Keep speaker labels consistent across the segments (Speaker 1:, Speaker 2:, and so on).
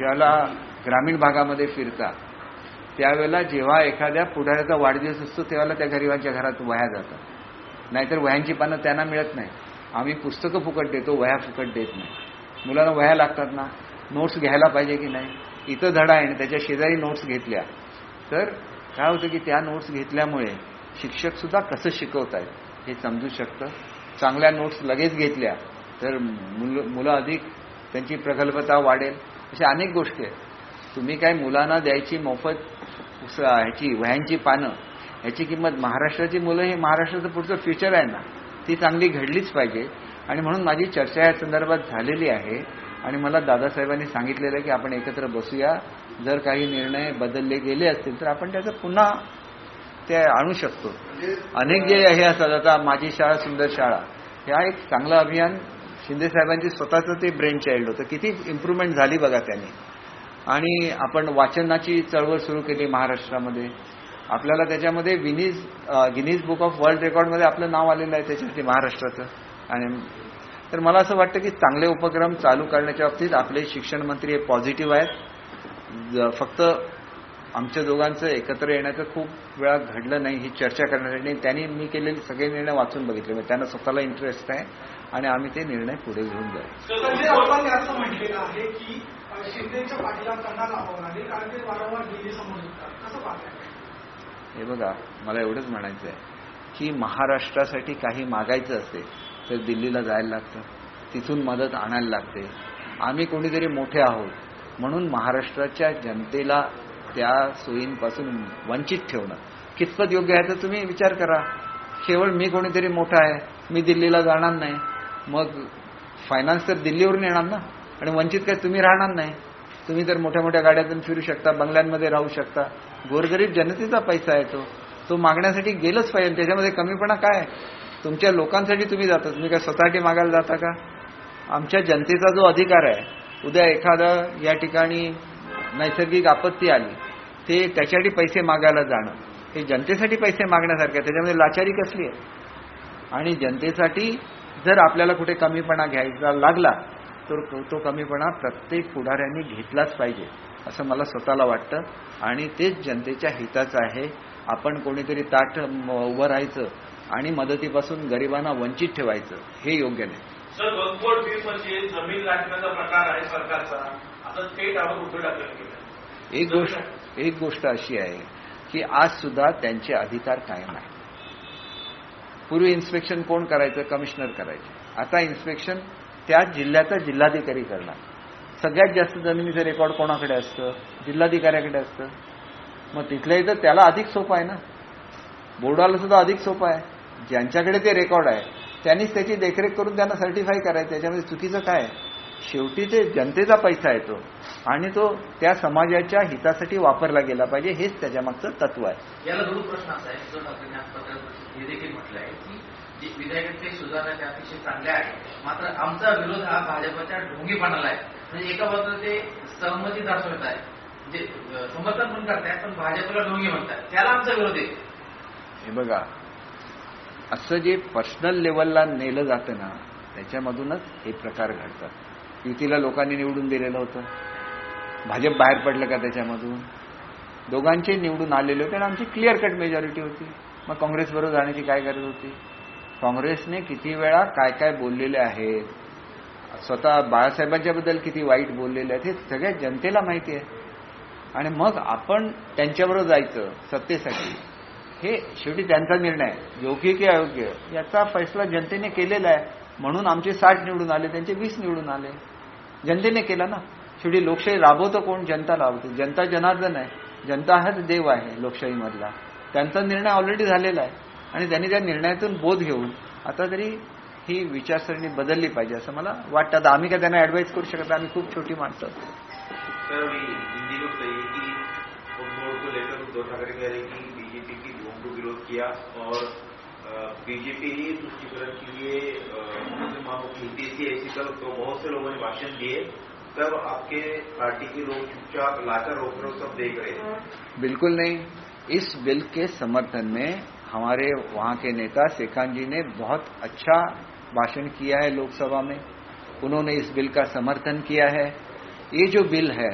Speaker 1: ज्याला ग्रामीण भागामध्ये फिरता त्यावेळेला जेव्हा एखाद्या पुढाऱ्याचा वाढदिवस असतो तेव्हा त्या गरिबांच्या घरात वह्या जातात. नाहीतर वह्यांची पानं त्यांना मिळत नाही. आम्ही पुस्तकं फुकट देतो वह्या फुकट देत नाही. मुलांना वह्या लागतात ना? नोट्स घ्यायला पाहिजे की नाही? इथं धडा आहे आणि त्याच्या शेजारी नोट्स घेतल्या. तर काय होतं की त्या नोट्स घेतल्यामुळे शिक्षक सुद्धा कसं शिकवत आहेत हे समजू शकतं. चांगल्या नोट्स लगेच घेतल्या तर मुलं मुलं अधिक त्यांची प्रगल्भता वाढेल. अशा अनेक गोष्टी आहेत. तुम्ही काय मुलांना द्यायची मोफत ह्याची वह्यांची पानं ह्याची किंमत महाराष्ट्राची मुलं हे महाराष्ट्राचं पुढचं फ्युचर आहे ना ती चांगली घडलीच पाहिजे. आणि म्हणून माझी चर्चा या संदर्भात झालेली आहे. आणि मला दादासाहेबांनी सांगितलेलं आहे की आपण एकत्र बसूया. जर काही निर्णय बदलले गेले असतील तर आपण त्याचं पुन्हा ते आणू शकतो. अनेक जे हे असतात आता माझी शाळा सुंदर शाळा ह्या एक चांगलं अभियान शिंदे साहेबांची स्वतःचं ते ब्रेन चाइल्ड होतं. किती इम्प्रुव्हमेंट झाली बघा त्यांनी. आणि आपण वाचनाची चळवळ सुरू केली महाराष्ट्रामध्ये. आपल्याला त्याच्यामध्ये विनीज गिनीज बुक ऑफ वर्ल्ड रेकॉर्डमध्ये आपलं नाव आलेलं आहे त्याच्यासाठी महाराष्ट्राचं. आणि तर मला असं वाटतं की चांगले उपक्रम चालू करण्याच्या बाबतीत आपले शिक्षण मंत्री हे पॉझिटिव्ह आहेत. फक्त आमच्या दोघांचं एकत्र येण्याचं खूप वेळा घडलं नाही ही चर्चा करण्यासाठी. त्यांनी मी केलेले सगळे निर्णय वाचून बघितले. म्हणजे त्यांना स्वतःला इंटरेस्ट आहे. आणि आम्ही ते निर्णय पुढे घेऊन जाऊ.
Speaker 2: असं म्हटलेलं आहे की शिंदेच्या पाठीला लावावं लागेल कारण ते वारंवार दिल्ली समोर येतात. कसं पाहताय?
Speaker 1: हे बघा मला एवढंच म्हणायचं आहे की महाराष्ट्रासाठी काही मागायचं असेल तर दिल्लीला जायला लागतं. तिथून मदत आणायला लागते. आम्ही कोणीतरी मोठे आहोत म्हणून महाराष्ट्राच्या जनतेला त्या सोयींपासून वंचित ठेवणं. कितपत योग्य आहे तर तुम्ही विचार करा. केवळ मी कोणीतरी मोठा आहे मी दिल्लीला जाणार नाही. मग फायनान्स तर दिल्लीवरून येणार ना? आणि वंचित काय तुम्ही राहणार नाही. तुम्ही तर मोठ्या मोठ्या गाड्यातून फिरू शकता बंगल्यांमध्ये राहू शकता. गोरगरीब जनतेचा पैसा आहे तो. तो मागण्यासाठी गेलंच पाहिजे. त्याच्यामध्ये कमीपणा काय? आहे? तुमच्या लोकांसाठी तुम्ही जाता तुम्ही काय स्वतःसाठी मागायला जाता का? आमच्या जनतेचा जो अधिकार आहे उद्या एखादा या ठिकाणी नैसर्गिक आपत्ती आली ते त्याच्यासाठी पैसे मागायला जाणं. हे जनतेसाठी पैसे मागण्यासारखं आहे. त्याच्यामध्ये लाचारी कसली आहे? आणि जनतेसाठी जर आपल्याला कुठे कमीपणा घ्यायचा लागला तर तो- कमीपणा प्रत्येक पुढाऱ्यांनी घेतलाच पाहिजे असं मला स्वतःला वाटतं. आणि तेच जनतेच्या हिताचं आहे. आपण कोणीतरी ताट उभं राहायचं आणि मदतीपासून गरिबांना वंचित ठेवायचं हे योग्य नाही.
Speaker 3: सर वकबोर्ड बिल म्हणजे जमीन लाटण्याचा प्रकार आहे सरकारचा. आता थेट आपण केलं
Speaker 1: एक गोष्ट एक गोष्ट अशी आहे की आज सुद्धा त्यांचे अधिकार कायम आहे पूर्वी इन्स्पेक्शन कोण करायचं? कमिशनर करायचे. आता इन्स्पेक्शन त्या जिल्ह्याचा जिल्हाधिकारी करणार. सगळ्यात जास्त जमिनीचं रेकॉर्ड कोणाकडे असतं? जिल्हाधिकाऱ्याकडे असतं. मग तिथल्या इथं त्याला अधिक सोपं आहे ना? बोर्डाला सुद्धा अधिक सोपं आहे. ज्यांच्याकडे ते रेकॉर्ड आहे त्यांनीच त्याची देखरेख करून त्यांना सर्टिफाय करायचं. त्याच्यामध्ये चुकीचं काय आहे? शेवटी ते जनतेचा पैसा येतो आणि तो त्या समाजाच्या हितासाठी वापरला गेला पाहिजे हेच त्याच्यामागचं तत्व आहे.
Speaker 4: याला दोन प्रश्न असा आहे उद्धव ठाकरेंनी आज पत्रकार परिषदेत हे देखील म्हटलं आहे की जे विधेयकाचे सुधारणा त्या अतिशय चांगल्या आहेत मात्र आमचा विरोध हा भाजपच्या ढोंगीपणाला आहे. म्हणजे एका बाजूला ते सहमती दर्शवत आहे म्हणजे समर्थन पण करतायत पण भाजपला ढोंगी म्हणतात त्याला आमचा विरोध आहे.
Speaker 1: हे बघा असं जे पर्सनल लेवलला नेलं जातं ना त्याच्यामधूनच हे प्रकार घडतात. युतीला लोकांनी निवडून दिलेलं होतं. भाजप बाहेर पडलं का त्याच्यामधून? दोघांचे निवडून आलेले होते आणि आमची क्लिअर कट मेजॉरिटी होती. मग काँग्रेसबरोबर जाण्याची काय गरज होती? काँग्रेसने किती वेळा काय काय बोललेले आहेत? स्वतः बाळासाहेबांच्याबद्दल किती वाईट बोललेले आहेत हे सगळ्या जनतेला माहिती आहे. आणि मग आपण त्यांच्याबरोबर जायचं सत्तेसाठी. हे शेवटी त्यांचा निर्णय. योग्य की अयोग्य? याचा फैसला जनतेने केलेला आहे. म्हणून आमचे साठ निवडून आले त्यांचे वीस निवडून आले. जनतेने केला ना. शेवटी लोकशाही राबवतो कोण? जनता राबवते. जनता जनार्दन आहे. जनता हाच देव आहे लोकशाहीमधला. त्यांचा निर्णय ऑलरेडी झालेला आहे. आणि त्यांनी त्या निर्णयातून बोध घेऊन आता तरी ही विचारसरणी बदलली पाहिजे असं मला वाटतं. आता आम्ही काय त्यांना ऍडवाईस करू शकत आम्ही खूप छोटी माणसं
Speaker 5: सर हिंदी उद्धव ठाकरे कह रहे बीजेपी की विरोध किया और बीजेपी ही तुष्टिकरण के लिए ऐसी कल तो बहुत से लोगों ने भाषण दिए। तब आपके पार्टी के लोग चुपचाप, लाकर रोक रहे सब देख रहे
Speaker 1: बिल्कुल नहीं। इस बिल के समर्थन में हमारे वहाँ के नेता शेखान जी ने बहुत अच्छा भाषण किया है लोकसभा में। उन्होंने इस बिल का समर्थन किया है। ये जो बिल है,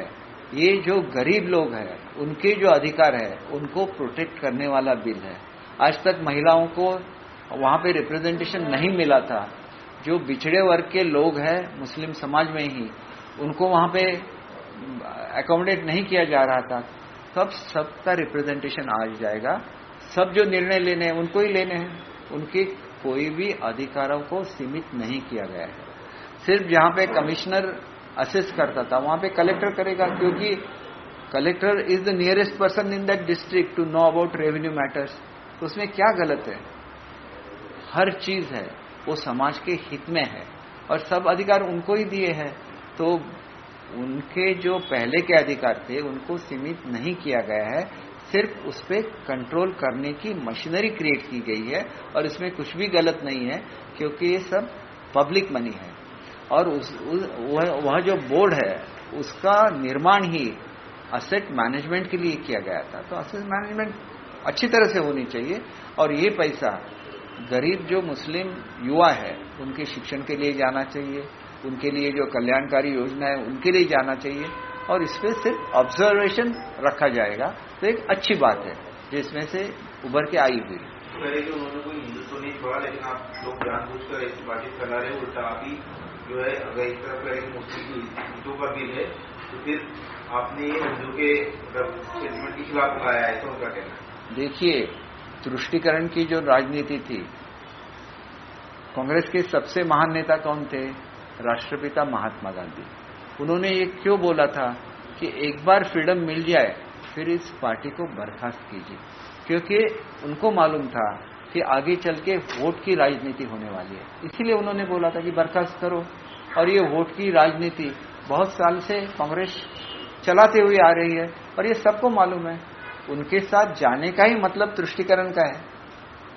Speaker 1: ये जो गरीब लोग हैं, उनके जो अधिकार है, उनको प्रोटेक्ट करने वाला बिल है। आज तक महिलाओं को वहाँ पे रिप्रेजेंटेशन नहीं मिला था। जो बिछड़े वर्ग के लोग हैं, मुस्लिम समाज में ही, उनको वहाँ पे अकोमोडेट नहीं किया जा रहा था। तब सबका रिप्रेजेंटेशन आ जाएगा। सब जो निर्णय लेने हैं, उनको ही लेने हैं। उनके कोई भी अधिकारों को सीमित नहीं किया गया है। सिर्फ़ जहाँ पे कमिश्नर असेस करता था, वहाँ पे कलेक्टर करेगा, क्योंकि collector is the nearest person in that district to know about revenue matters तो उसमें क्या गलत है? हर चीज़ है। वो समाज के हित में है। और सब अधिकार उनको ही दिए हैं। तो उनके जो पहले के अधिकार थे उनको सीमित नहीं किया गया है। सिर्फ़ उस पर कंट्रोल करने की मशीनरी क्रिएट की गई है। और इसमें कुछ भी गलत नहीं है क्योंकि ये सब पब्लिक मनी है। और उस, उस वह, वह जो बोर्ड है उसका निर्माण ही असेट मैनेजमेंट के लिए किया गया था। तो असेट मैनेजमेंट अच्छी तरह से होनी चाहिए। और ये पैसा गरीब जो मुस्लिम युवा है, उनके शिक्षण के लिए जाना चाहिए, उनके लिए जो कल्याणकारी योजना है, उनके लिए जाना चाहिए। और इस पर सिर्फ़ ऑब्जर्वेशन रखा जाएगा। तो एक अच्छी बात है, जिसमें से उभर के आई हुई।
Speaker 5: जो है अगर इस तरफ़ मुस्लिम हिंदुओं का बिल है तो फिर आपने हिंदू के सेंटिमेंट के खिलाफ लगाया है तो उनका कहना
Speaker 1: देखिए तुष्टिकरण की जो राजनीति थी, कांग्रेस के सबसे महान नेता कौन थे? राष्ट्रपिता महात्मा गांधी। उन्होंने ये क्यों बोला था कि एक बार फ्रीडम मिल जाए, फिर इस पार्टी को बर्खास्त कीजिए? क्योंकि उनको मालूम था कि आगे चल के वोट की राजनीति होने वाली है। इसीलिए उन्होंने बोला था कि बर्खास्त करो। और ये वोट की राजनीति बहुत साल से कांग्रेस चलाते हुए आ रही है और ये सबको मालूम है। उनके साथ जाने का ही मतलब तुष्टिकरण का है।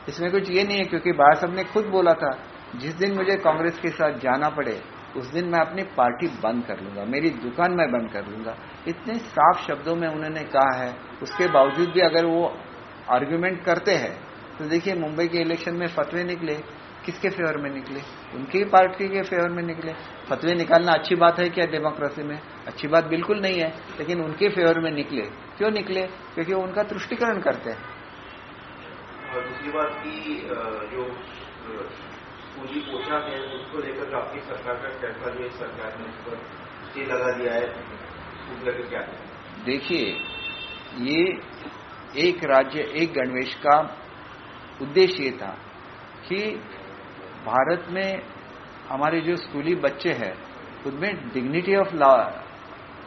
Speaker 1: इसमें कुछ ये नहीं है, क्योंकि बाबा साहब ने खुद बोला था, जिस दिन मुझे कांग्रेस के साथ जाना पड़े, उस दिन मैं अपनी पार्टी बंद कर लूँगा, मेरी दुकान मैं बंद कर लूँगा। इतने साफ़ शब्दों में उन्होंने कहा है। उसके बावजूद भी अगर वो आर्ग्यूमेंट करते हैं तो देखिए मुंबई के इलेक्शन में फतवे निकले किसके फेवर में निकले? उनकी पार्टी के फेवर में निकले। फतवे निकालना अच्छी बात है क्या डेमोक्रेसी में? अच्छी बात बिल्कुल नहीं है लेकिन उनके फेवर में निकले। क्यों निकले? क्योंकि वो उनका तुष्टिकरण करते हैं।
Speaker 5: और दूसरी बात की जो स्कूली पोशाक है उसको लेकर आपकी सरकार का फैसला जो सरकार ने उस पर स्टे लगा दिया है क्या?
Speaker 1: देखिए ये एक राज्य एक गणवेश का उद्देश्य ये था कि भारत में हमारे जो स्कूली बच्चे हैं, उनमें डिग्निटी ऑफ़ लॉ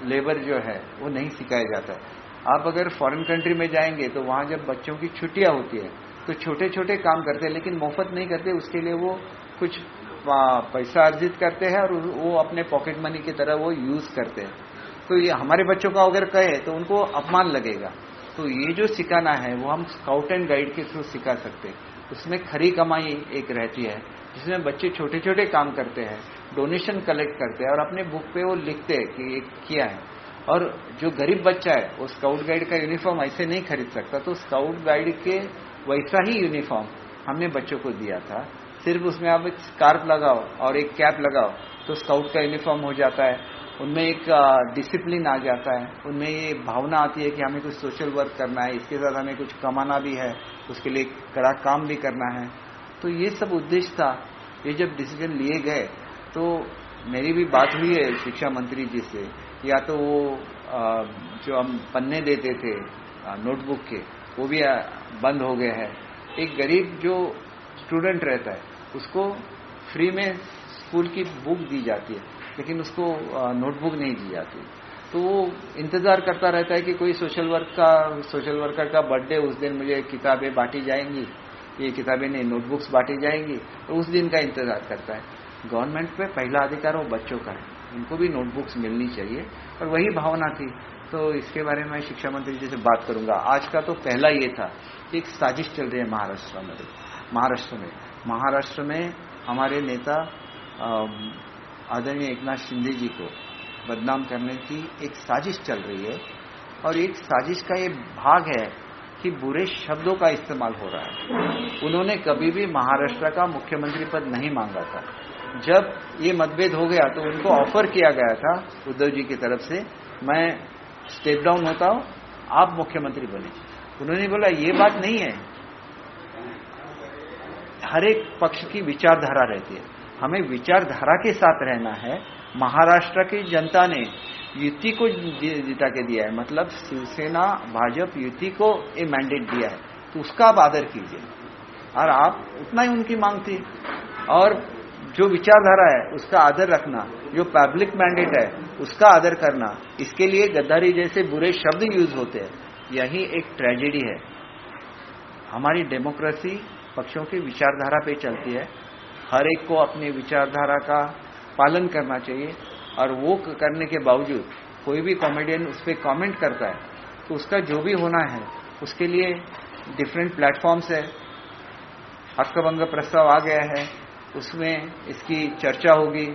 Speaker 1: लेबर जो है, वो नहीं सिखाया जाता है। आप अगर फॉरेन कंट्री में जाएँगे तो वहाँ जब बच्चों की छुट्टियाँ होती है तो छोटे छोटे काम करते हैं, लेकिन मुफ़्त नहीं करते, उसके लिए वो कुछ पैसा अर्जित करते हैं और वो अपने पॉकेट मनी की तरह वो यूज़ करते हैं। तो ये हमारे बच्चों का अगर कहे तो उनको अपमान लगेगा। तो ये जो सिखाना है, वो हम स्काउट एंड गाइड के थ्रू सिखा सकते हैं। उसमें खरी कमाई एक रहती है, जिसमें बच्चे छोटे छोटे काम करते हैं डोनेशन कलेक्ट करते हैं और अपने बुक पे वो लिखते हैं कि ये किया है। और जो गरीब बच्चा है, वो स्काउट गाइड का यूनिफॉर्म ऐसे नहीं खरीद सकता तो स्काउट गाइड के वैसा ही यूनिफॉर्म हमने बच्चों को दिया था। सिर्फ़ उसमें आप एक स्कार्फ लगाओ और एक कैप लगाओ तो स्काउट का यूनिफॉर्म हो जाता है। उनमें एक डिसिप्लिन आ जाता है। उनमें ये भावना आती है कि हमें कुछ सोशल वर्क करना है, इसके साथ हमें कुछ कमाना भी है, उसके लिए कड़ा काम भी करना है। तो ये सब उद्देश्य था। ये जब डिसीज़न लिए गए तो मेरी भी बात हुई है शिक्षा मंत्री जी से या तो वो जो हम पन्ने देते थे नोटबुक के, वो भी बंद हो गए हैं। एक गरीब जो स्टूडेंट रहता है, उसको फ्री में स्कूल की बुक दी जाती है। लेकिन उसको नोटबुक नहीं दी जाती। तो वो इंतज़ार करता रहता है कि कोई सोशल वर्क का सोशल वर्कर का बर्थडे उस दिन मुझे किताबें बांटी जाएँगी। ये किताबें नहीं नोटबुक्स बांटी जाएँगी। तो उस दिन का इंतज़ार करता है। गवर्नमेंट पे पहला अधिकार वो बच्चों का है। उनको भी नोटबुक्स मिलनी चाहिए। और वही भावना थी। तो इसके बारे में शिक्षा मंत्री जी से बात करूँगा। आज का तो पहला ये था कि एक साजिश चल रही है महाराष्ट्र में। महाराष्ट्र में। महाराष्ट्र में हमारे नेता आदरणीय एकनाथ शिंदे जी को बदनाम करने की एक साजिश चल रही है और एक साजिश का ये भाग है कि बुरे शब्दों का इस्तेमाल हो रहा है। उन्होंने कभी भी महाराष्ट्र का मुख्यमंत्री पद नहीं मांगा था। जब ये मतभेद हो गया तो उनको ऑफ़र किया गया था उद्धव जी की तरफ़ से, मैं स्टेप डाउन होता हूँ, आप मुख्यमंत्री बने। उन्होंने बोला, ये बात नहीं है। हर एक पक्ष की विचारधारा रहती है। हमें विचारधारा के साथ रहना है। महाराष्ट्र की जनता ने युति को जिता के दिया है। मतलब शिवसेना, भाजपा युति को ये मैंडेट दिया है। तो उसका आप आदर कीजिए। और आप उतना ही उनकी मांग थी। और जो विचारधारा है, उसका आदर रखना, जो पब्लिक मैंडेट है, उसका आदर करना, इसके लिए गद्दारी जैसे बुरे शब्द यूज़ होते हैं, यही एक ट्रेजेडी है। हमारी डेमोक्रेसी पक्षों की विचारधारा पे चलती है। हर एक को अपनी विचारधारा का पालन करना चाहिए। और वो करने के बावजूद कोई भी कॉमेडियन उस पर कॉमेंट करता है तो उसका जो भी होना है, उसके लिए डिफरेंट प्लेटफॉर्म्स है। हक्कभंग प्रस्ताव आ गया है, उसमें इसकी चर्चा होगी।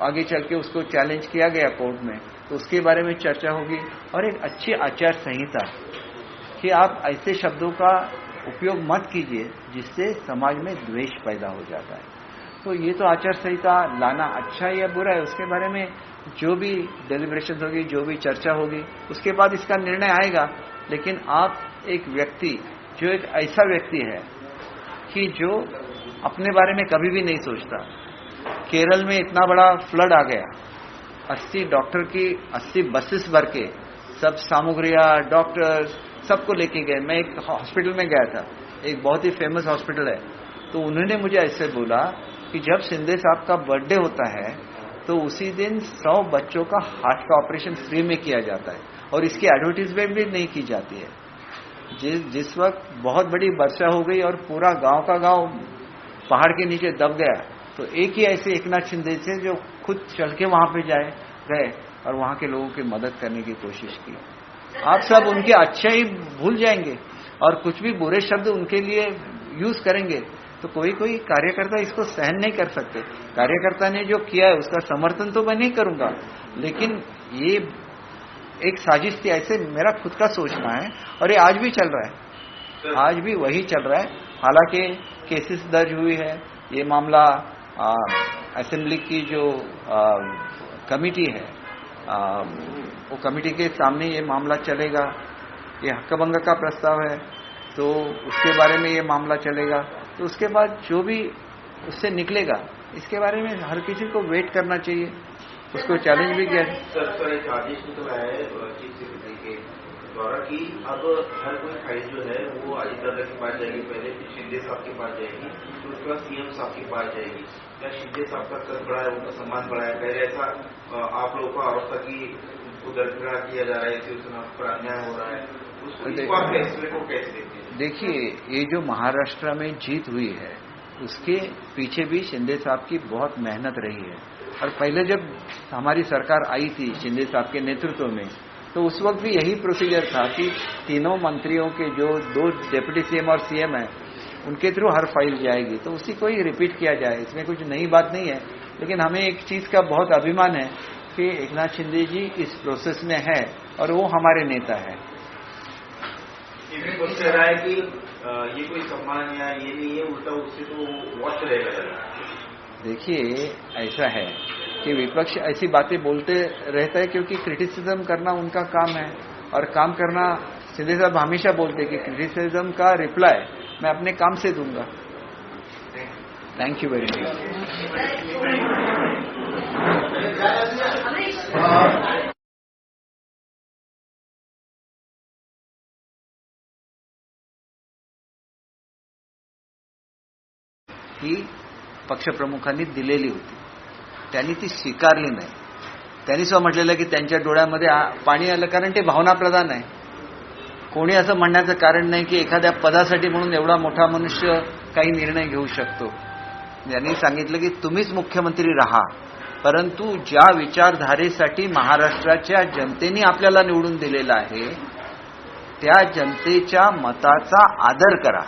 Speaker 1: आगे चल के उसको चैलेंज किया गया कोर्ट में तो उसके बारे में चर्चा होगी। और एक अच्छी आचार संहिता, कि आप ऐसे शब्दों का उपयोग मत कीजिए, जिससे समाज में द्वेष पैदा हो जाता है। तो ये तो आचार संहिता लाना अच्छा है या बुरा है, उसके बारे में जो भी डेलिब्रेशन होगी, जो भी चर्चा होगी, उसके बाद इसका निर्णय आएगा। लेकिन आप एक व्यक्ति, जो एक ऐसा व्यक्ति है कि जो अपने बारे में कभी भी नहीं सोचता। केरल में इतना बड़ा फ्लड आ गया। 80 डॉक्टर की 80 बसेस भर के, सब सामग्रियाँ डॉक्टर सबको लेके गए। मैं एक हॉस्पिटल में गया था। एक बहुत ही फ़ेमस हॉस्पिटल है। तो उन्होंने मुझे ऐसे बोला कि जब शिंदे साहब का बर्थडे होता है तो उसी दिन सौ बच्चों का हार्ट का ऑपरेशन फ्री में किया जाता है और इसकी एडवर्टीजमेंट भी नहीं की जाती है। जिस जिस वक्त बहुत बड़ी वर्षा हो गई और पूरा गाँव का गाँव पहाड़ के नीचे दब गया तो एक ही ऐसे एक नाथ शिंदे थे जो खुद चल के वहाँ पे जाए, गए और वहाँ के लोगों की मदद करने की कोशिश की। आप सब उनके अच्छे ही भूल जाएँगे और कुछ भी बुरे शब्द उनके लिए यूज़ करेंगे तो कोई कोई कार्यकर्ता इसको सहन नहीं कर सकते। कार्यकर्ता ने जो किया है उसका समर्थन तो मैं नहीं करूँगा। लेकिन ये एक साजिश थी ऐसे मेरा खुद का सोचना है और ये आज भी चल रहा है। आज भी वही चल रहा है। हालाँकि केसेस दर्ज हुई है। ये मामला असेंबली की जो आ, कमिटी है आ, वो कमिटी के सामने ये मामला चलेगा। ये हक्कभंग का प्रस्ताव है तो उसके बारे में ये मामला चलेगा। तो उसके बाद जो भी उससे निकलेगा इसके बारे में हर किसी को वेट करना चाहिए। उसको चैलेंज भी किया।
Speaker 5: सर सर एक आदेश निकला है चीफ सेक्रेटरी के द्वारा कि अब हर कोई फ़ाइल जो है वो अजित दादा के पास जाएगी पहले फिर शिंदे साहब के पास जाएगी फिर उसके बाद सीएम साहब के पास जाएगी। क्या शिंदे साहब का कद बढ़ा है उनका सम्मान बढ़ा है पहले ऐसा आप लोगों का आरोप था कि उनको दरकिनार किया जा रहा है शिवसेना पर अन्याय हो रहा है। उसको को कैसे हैं?
Speaker 1: देखिए, ये जो महाराष्ट्र में जीत हुई है, उसके पीछे भी शिंदे साहब की बहुत मेहनत रही है। और पहले जब हमारी सरकार आई थी शिंदे साहब के नेतृत्व में तो उस वक्त भी यही प्रोसीजर था कि तीनों मंत्रियों के जो दो डेप्यूटी सीएम और सीएम हैं, उनके थ्रू हर फ़ाइल जाएगी। तो उसी को ही रिपीट किया जाए। इसमें कुछ नई बात नहीं है, लेकिन हमें एक चीज़ का बहुत अभिमान है कि एकनाथ शिंदे जी इस प्रोसेस में है और वो हमारे नेता है।
Speaker 5: कुछ कह रहा है कि ये कोई सम्मान या ये नहीं है उल्टा उससे तो वॉच रहेगा
Speaker 1: देखिए ऐसा है कि विपक्ष ऐसी बातें बोलते रहता है क्योंकि क्रिटिसिज्म करना उनका काम है। और काम करना सिद्धे साहब हमेशा बोलते हैं कि क्रिटिसिज्म का रिप्लाई मैं अपने काम से दूँगा। थैंक यू वेरी मच ही पक्षप्रमुखांनी दिलेली होती. त्यांनी ती स्वीकारली नाही. त्यांनी सुद्धा म्हटलेलं की त्यांच्या डोळ्यामध्ये आ- पाणी आलं कारण ते भावनाप्रधान आहे. कोणी असं म्हणण्याचं कारण नाही की एखाद्या पदासाठी म्हणून एवढा मोठा मनुष्य काही निर्णय घेऊ शकतो. यांनी सांगितलं की तुम्हीच मुख्यमंत्री राहा. परंतु ज्या विचारधारेसाठी महाराष्ट्राच्या जनतेने आपल्याला निवडून दिलेलं आहे त्या जनतेच्या मताचा आदर करा.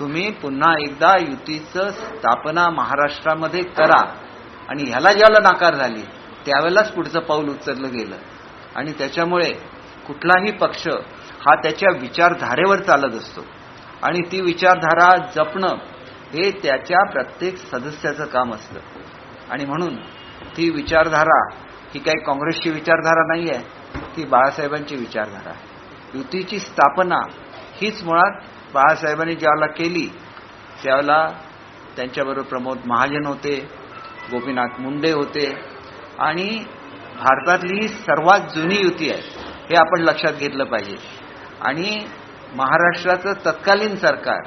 Speaker 1: तुम्ही पुन्हा एकदा युतीचं स्थापना महाराष्ट्रामध्ये करा. आणि ह्याला ज्याला नाकार झाली त्यावेळेलाच पुढचं पाऊल उचललं गेलं. आणि त्याच्यामुळे कुठलाही पक्ष हा त्याच्या विचारधारेवर चालत असतो. आणि ती विचारधारा जपणं हे त्याच्या प्रत्येक सदस्याचं काम असतं. आणि म्हणून ती विचारधारा ही काही काँग्रेसची विचारधारा नाही आहे ती बाळासाहेबांची विचारधारा आहे. युतीची स्थापना हीच मुळात बाळासाहेबांनी ज्यावेळेला केली त्यावेळेला त्यांच्याबरोबर प्रमोद महाजन होते गोपीनाथ मुंडे होते आणि भारतातली सर्वात जुनी युती आहे हे आपण लक्षात घेतलं पाहिजे. आणि महाराष्ट्राचं तत्कालीन सरकार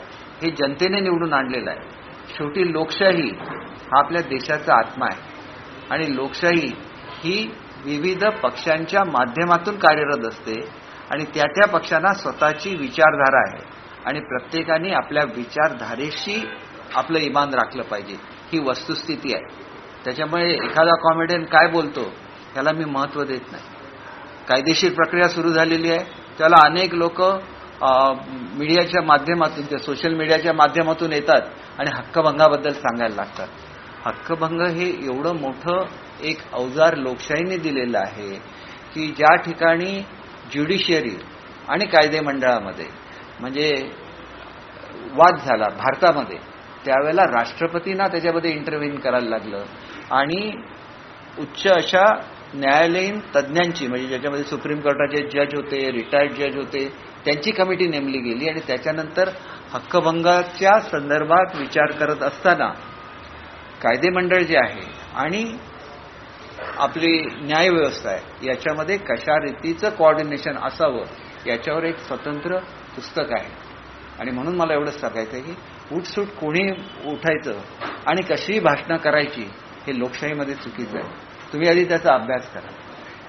Speaker 1: हे जनतेने निवडून आणलेलं आहे. शेवटी लोकशाही हा आपल्या देशाचा आत्मा आहे. आणि लोकशाही ही विविध पक्षांच्या माध्यमातून कार्यरत असते आणि त्या त्या पक्षांना स्वतःची विचारधारा आहे. आणि प्रत्येकाने आपल्या विचारधारेशी आपलं इमान राखलं पाहिजे. ही वस्तुस्थिती आहे. त्याच्यामुळे एखादा कॉमेडियन काय बोलतो त्याला मी महत्त्व देत नाही. कायदेशीर प्रक्रिया सुरू झालेली आहे. त्याला अनेक लोक मीडियाच्या माध्यमातून त्या सोशल मीडियाच्या माध्यमातून येतात आणि हक्कभंगाबद्दल सांगायला लागतात. हक्कभंग हे एवढं मोठं एक अवजार लोकशाहीने दिलेलं आहे की ज्या ठिकाणी ज्युडिशियरी आणि कायदे मंडळामध्ये म्हणजे वाद झाला भारतामध्ये. त्यावेळेला राष्ट्रपतींना त्याच्यामध्ये इंटरव्हिन करायला लागलं. आणि उच्च अशा न्यायालयीन तज्ज्ञांची म्हणजे ज्याच्यामध्ये सुप्रीम कोर्टाचे जज होते रिटायर्ड जज होते त्यांची कमिटी नेमली गेली आणि त्याच्यानंतर हक्कभंगाच्या संदर्भात विचार करत असताना कायदे मंडळ जे आहे आणि आपली न्यायव्यवस्था आहे याच्यामध्ये कशा रीतीचं कॉर्डिनेशन असावं याच्यावर एक स्वतंत्र पुस्तक आहे. आणि म्हणून मला एवढंच सांगायचं आहे की उठसूट कोणी उठायचं आणि कशी भाषणं करायची हे लोकशाहीमध्ये चुकीचं आहे. तुम्ही आधी त्याचा अभ्यास करा.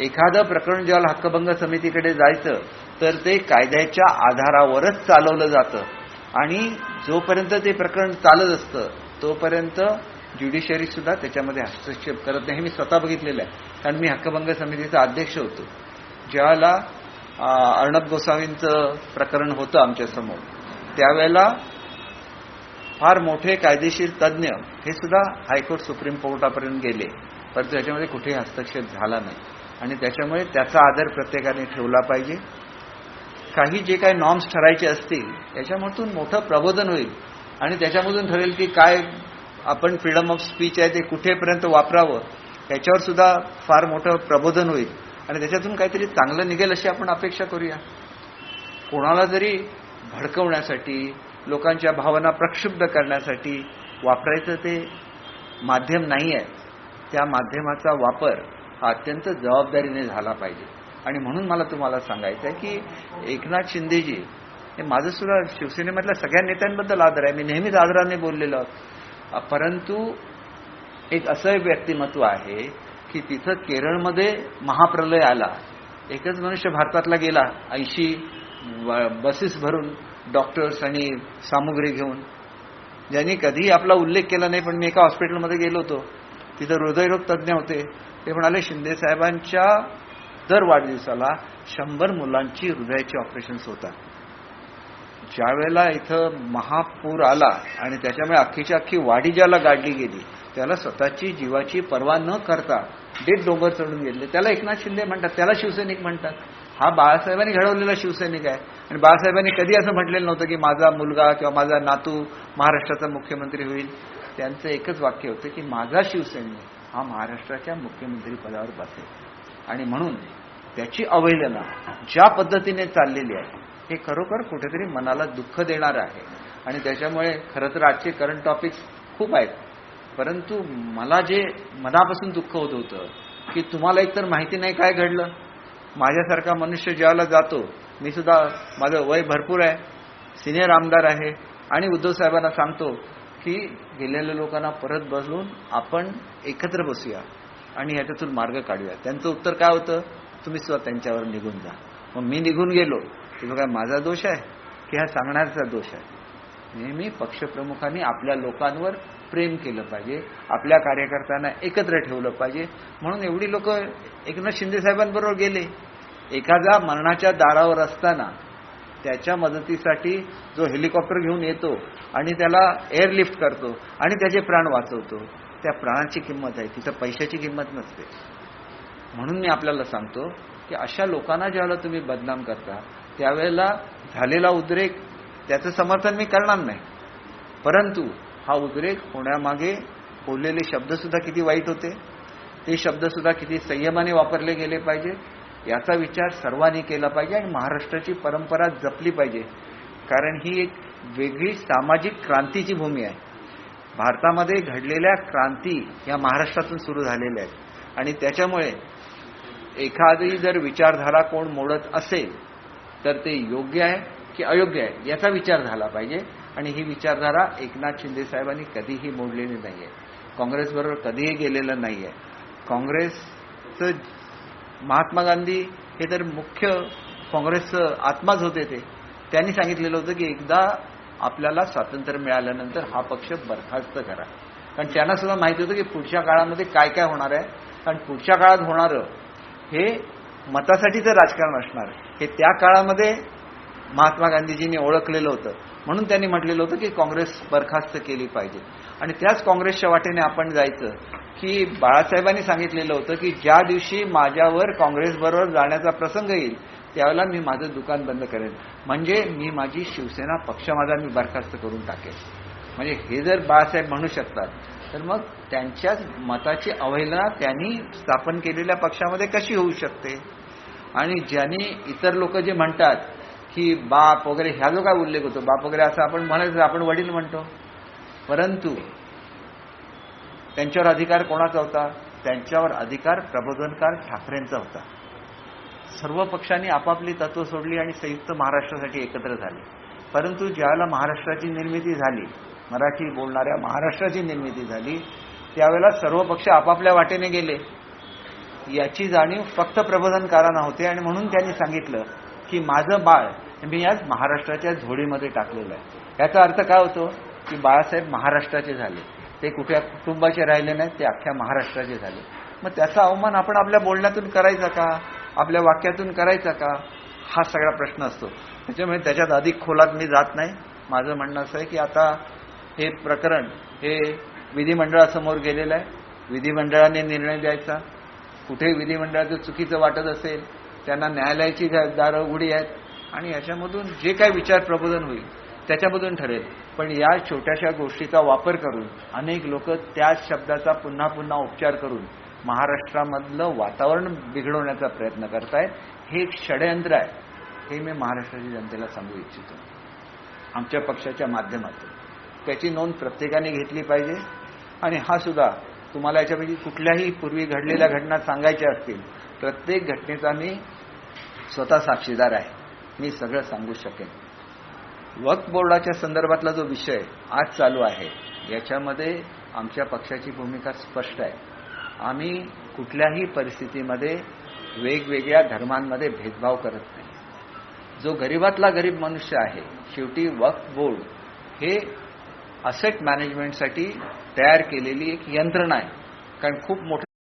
Speaker 1: एखादं प्रकरण ज्याला हक्कभंग समितीकडे जायचं तर ते कायद्याच्या आधारावरच चालवलं जातं. आणि जोपर्यंत ते प्रकरण चालत असतं तोपर्यंत ज्युडिशरी सुद्धा त्याच्यामध्ये हस्तक्षेप करत नाही. हे मी स्वतः बघितलेलं आहे. कारण मी हक्कभंग समितीचा अध्यक्ष होतो. ज्याला अर्णब गोसावींचं प्रकरण होतं आमच्यासमोर त्यावेळेला फार मोठे कायदेशीर तज्ज्ञ हे सुद्धा हायकोर्ट सुप्रीम कोर्टापर्यंत गेले. परंतु त्याच्यामध्ये कुठेही हस्तक्षेप झाला नाही. आणि त्याच्यामुळे त्याचा आदर प्रत्येकाने ठेवला पाहिजे. काही जे काही नॉर्म्स ठरायचे असतील त्याच्यामधून मोठं प्रबोधन होईल. आणि त्याच्यामधून ठरेल की काय आपण फ्रीडम ऑफ स्पीच आहे ते कुठेपर्यंत वापरावं याच्यावर सुद्धा फार मोठं प्रबोधन होईल. आणि त्याच्यातून काहीतरी चांगलं निघेल अशी आपण अपेक्षा करूया. कोणाला जरी भडकवण्यासाठी लोकांच्या भावना प्रक्षुब्ध करण्यासाठी वापरायचं ते माध्यम नाही आहे त्या माध्यमाचा वापर हा अत्यंत जबाबदारीने झाला पाहिजे. आणि म्हणून मला तुम्हाला सांगायचं आहे की एकनाथ शिंदेजी हे माझं सुद्धा शिवसेनेमधल्या सगळ्या नेत्यांबद्दल आदर आहे. मी नेहमीच आदराने बोललेलो परंतु एक असं व्यक्तिमत्व आहे की तिथं केरळमध्ये महाप्रलय आला. एकच मनुष्य भारतातला गेला ऐंशी बसेस भरून डॉक्टर्स आणि सामुग्री घेऊन. ज्यांनी कधीही आपला उल्लेख केला नाही पण मी एका हॉस्पिटलमध्ये गेलो होतो. तिथं हृदयरोग तज्ज्ञ होते. ते म्हणाले शिंदे साहेबांच्या दर वाढदिवसाला शंभर मुलांची हृदयाची ऑपरेशन्स होतात. ज्या वेळेला इथं महापूर आला आणि त्याच्यामुळे अख्खीच्या अख्खी वाडी ज्याला गाडली गेली त्याला स्वतःची जीवाची पर्वा न करता डेट डोंगर चढून गेले. त्याला एकनाथ शिंदे म्हणतात त्याला शिवसैनिक म्हणतात. हा बाळासाहेबांनी घडवलेला शिवसैनिक आहे. आणि बाळासाहेबांनी कधी असं म्हटलेलं नव्हतं की माझा मुलगा किंवा माझा नातू महाराष्ट्राचा मुख्यमंत्री होईल. त्यांचं एकच वाक्य होतं की माझा शिवसैनिक हा महाराष्ट्राच्या मुख्यमंत्री पदावर बसेल. आणि म्हणून त्याची अवहेलना ज्या पद्धतीने चाललेली आहे हे खरोखर कुठेतरी मनाला दुःख देणार आहे. आणि त्याच्यामुळे खरं तर आजचे करंट टॉपिक्स खूप आहेत. परंतु मला जे मनापासून दुःख होत होतं की तुम्हाला एकतर माहिती नाही काय घडलं. माझ्यासारखा मनुष्य ज्याला जातो मी सुद्धा माझं वय भरपूर आहे सिनियर आमदार आहे आणि उद्धव साहेबांना सांगतो की गेलेल्या लोकांना परत बसून आपण एकत्र बसूया आणि ह्याच्यातून मार्ग काढूया. त्यांचं उत्तर काय होतं? तुम्ही सुद्धा त्यांच्यावर निघून जा. मग मी निघून गेलो की बघा माझा दोष आहे की हा सांगण्याचा दोष आहे. नेहमी पक्षप्रमुखांनी आपल्या लोकांवर प्रेम केलं पाहिजे आपल्या कार्यकर्त्यांना एकत्र ठेवलं पाहिजे. म्हणून एवढी लोक एकनाथ शिंदे साहेबांबरोबर गेले. एखाद्या मरणाच्या दारावर असताना त्याच्या मदतीसाठी जो हेलिकॉप्टर घेऊन येतो आणि त्याला एअरलिफ्ट करतो आणि त्याचे प्राण वाचवतो त्या प्राणाची किंमत आहे. तिथं पैशाची किंमत नसते. म्हणून मी आपल्याला सांगतो की अशा लोकांना ज्यावेळेला तुम्ही बदनाम करता त्यावेळेला झालेला उद्रेक त्याचं समर्थन मी करणार नाही. परंतु हा उद्रेक होण्यामागे बोललेले शब्दसुद्धा किती वाईट होते. ते शब्दसुद्धा किती संयमाने वापरले गेले पाहिजे याचा विचार सर्वांनी केला पाहिजे आणि महाराष्ट्राची परंपरा जपली पाहिजे. कारण ही एक वेगळी सामाजिक क्रांतीची भूमी आहे. भारतामध्ये घडलेल्या क्रांती या महाराष्ट्रातून सुरू झालेल्या आहेत. आणि त्याच्यामुळे एखादी जर विचारधारा कोण मोडत असेल तर ते योग्य आहे की अयोग्य आहे याचा विचार झाला पाहिजे. आणि ही विचारधारा एकनाथ शिंदे साहेबांनी कधीही मोडलेली नाही आहे काँग्रेसबरोबर कधीही गेलेलं नाही आहे काँग्रेसचं महात्मा गांधी हे तर मुख्य काँग्रेसचं आत्माच होते ते. त्यांनी सांगितलेलं होतं की एकदा आपल्याला स्वातंत्र्य मिळाल्यानंतर हा पक्ष बरखास्त करा. कारण त्यांना सुद्धा माहिती होतं की पुढच्या काळामध्ये काय काय होणार आहे. कारण पुढच्या काळात होणारं हे मतासाठीचं राजकारण असणार. हे त्या काळामध्ये महात्मा गांधीजींनी ओळखलेलं होतं. म्हणून त्यांनी म्हटलेलं होतं की काँग्रेस बरखास्त केली पाहिजे. आणि त्याच काँग्रेसच्या वाटेने आपण जायचं की बाळासाहेबांनी सांगितलेलं होतं की ज्या दिवशी माझ्यावर काँग्रेसबरोबर जाण्याचा प्रसंग येईल त्यावेळेला मी माझं दुकान बंद करेन. म्हणजे मी माझी शिवसेना पक्ष माझा मी बरखास्त करून टाकेन. म्हणजे हे जर बाळासाहेब म्हणू शकतात तर मग त्यांच्याच मताची अवहेलना त्यांनी स्थापन केलेल्या पक्षामध्ये कशी होऊ शकते? आणि ज्यांनी इतर लोक जे म्हणतात की बाप वगैरे ह्या जो काय उल्लेख होतो? बाप वगैरे असं आपण म्हणायचं आपण वडील म्हणतो. परंतु त्यांच्यावर अधिकार कोणाचा होता? त्यांच्यावर अधिकार प्रबोधनकार ठाकरेंचा होता. सर्व पक्षांनी आपापली तत्व सोडली आणि संयुक्त महाराष्ट्रासाठी एकत्र झाले. परंतु ज्यावेळेला महाराष्ट्राची निर्मिती झाली मराठी बोलणाऱ्या महाराष्ट्राची निर्मिती झाली त्यावेळेला सर्व पक्ष आपापल्या वाटेने गेले. याची जाणीव फक्त प्रबोधनकारांना होते आणि म्हणून त्यांनी सांगितलं की माझं बाळ मी आज महाराष्ट्राच्या झोडीमध्ये टाकलेलं आहे. याचा अर्थ काय होतो की बाळासाहेब महाराष्ट्राचे झाले. ते कुठल्या कुटुंबाचे राहिले नाहीत ते अख्ख्या महाराष्ट्राचे झाले. मग त्याचा अवमान आपण आपल्या बोलण्यातून करायचा का? आपल्या वाक्यातून करायचा का? हा सगळा प्रश्न असतो. त्याच्यामुळे त्याच्यात अधिक खोलात मी जात नाही. माझं म्हणणं असं आहे की आता हे प्रकरण हे विधिमंडळासमोर गेलेलं आहे. विधिमंडळाने निर्णय द्यायचा. कुठे विधिमंडळाचं चुकीचं वाटत असेल त्यांना न्यायालयाची दारं उघडी आहेत. आणि याच्यामधून जे काही विचार प्रबोधन होईल त्याच्यामधून ठरेल. पण या छोट्याशा गोष्टीचा वापर करून अनेक लोक त्याच शब्दाचा पुन्हा पुन्हा उपचार करून महाराष्ट्रामधलं वातावरण बिघडवण्याचा प्रयत्न करतायत हे एक षडयंत्र आहे. हे मी महाराष्ट्राच्या जनतेला सांगू इच्छितो. आमच्या पक्षाच्या माध्यमातून. त्याची नोंद प्रत्येकाने घेतली पाहिजे. आणि हा सुद्धा तुम्हाला याच्यापैकी कुठल्याही पूर्वी घडलेल्या घटना सांगायच्या असतील प्रत्येक घटनेचा मी स्वतः साक्षीदार आहे. मी सगळं सांगू शकेन. वक्फ बोर्डाच्या संदर्भातला जो विषय आज चालू आहे याच्यामध्ये आमच्या पक्षाची भूमिका स्पष्ट आहे. आम्ही कुठल्याही परिस्थितीमध्ये वेगवेगळ्या धर्मांमध्ये भेदभाव करत नाही. जो गरीबातला गरीब मनुष्य आहे शेवटी वक्फ बोर्ड हे असेट मॅनेजमेंटसाठी तयार केलेली एक यंत्रणा आहे. कारण खूप मोठं